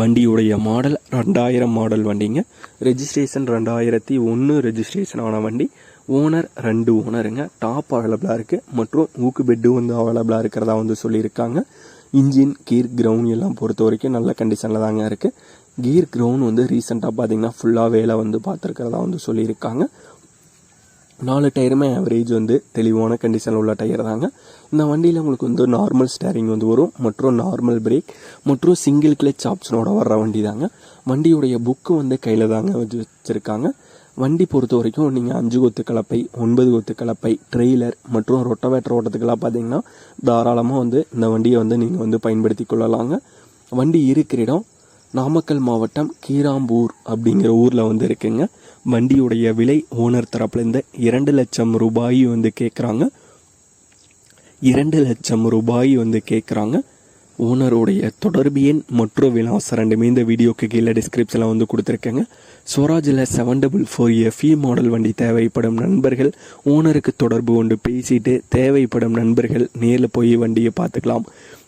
வண்டியுடைய மாடல் ரெண்டாயிரம் மாடல் வண்டிங்க. ரெஜிஸ்ட்ரேஷன் ரெண்டாயிரத்தி ஒன்று ரெஜிஸ்ட்ரேஷன் ஆன வண்டி. ஓனர் ரெண்டு ஓனருங்க டாப் அவைலபிளாக இருக்குது மற்றும் ஊக்கு பெட்டு வந்து அவைலபிளாக இருக்கிறதா வந்து சொல்லியிருக்காங்க. இன்ஜின் கீர் கிரவுண்ட் எல்லாம் பொறுத்த வரைக்கும் நல்ல கண்டிஷனில் தாங்க இருக்குது கீர் கிரவுண்ட் வந்து ரீசெண்டாக பார்த்தீங்கன்னா ஃபுல்லாக வேலை வந்து பார்த்துருக்கிறதா வந்து சொல்லியிருக்காங்க. நாலு டயருமே ஆவரேஜ் வந்து தெளிவான கண்டிஷனில் உள்ள டயர் தாங்க. இந்த வண்டியில் உங்களுக்கு வந்து நார்மல் ஸ்டேரிங் வந்து வரும் மற்றும் நார்மல் பிரேக் மற்றும் சிங்கிள் கிளச் ஆப்ஷனோட வர்ற வண்டி தாங்க வண்டியுடைய புக்கு வந்து கையில் தாங்க வச்சு வச்சுருக்காங்க. வண்டி பொறுத்த வரைக்கும் நீங்கள் அஞ்சு கொத்து கலப்பை ஒன்பது கொத்து கலப்பை ட்ரெய்லர் மற்றும் ரொட்டவேட்டர் ஓட்டத்துக்கெல்லாம் பார்த்தீங்கன்னா தாராளமாக வந்து இந்த வண்டியை வந்து நீங்கள் வந்து பயன்படுத்தி கொள்ளலாங்க. வண்டி இருக்கிற இடம் நாமக்கல் மாவட்டம் கீராம்பூர் அப்படிங்கிற ஊரில் வந்து இருக்குங்க. வண்டியுடைய விலை ஓனர் தரப்புலேருந்து இரண்டு லட்சம் ரூபாய் வந்து கேட்குறாங்க இரண்டு லட்சம் ரூபாய் வந்து கேட்குறாங்க ஓனருடைய தொடர்பு எண் மற்றும் விலாசம் ரெண்டுமே இந்த வீடியோக்கு கீழே டிஸ்கிரிப்ஷனில் வந்து கொடுத்துருக்கேங்க. ஸ்வராஜில் seven double four FE model வண்டி தேவைப்படும் நண்பர்கள் ஓனருக்கு தொடர்பு கொண்டு பேசிட்டு தேவைப்படும் நண்பர்கள் நேரில் போய் வண்டியை பார்த்துக்கலாம்.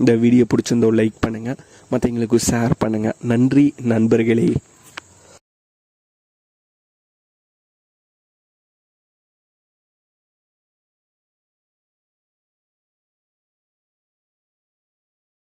இந்த வீடியோ பிடிச்சிருந்தோ லைக் பண்ணுங்கள் மற்றவங்களுக்கு ஷேர் பண்ணுங்கள் நன்றி நண்பர்களே.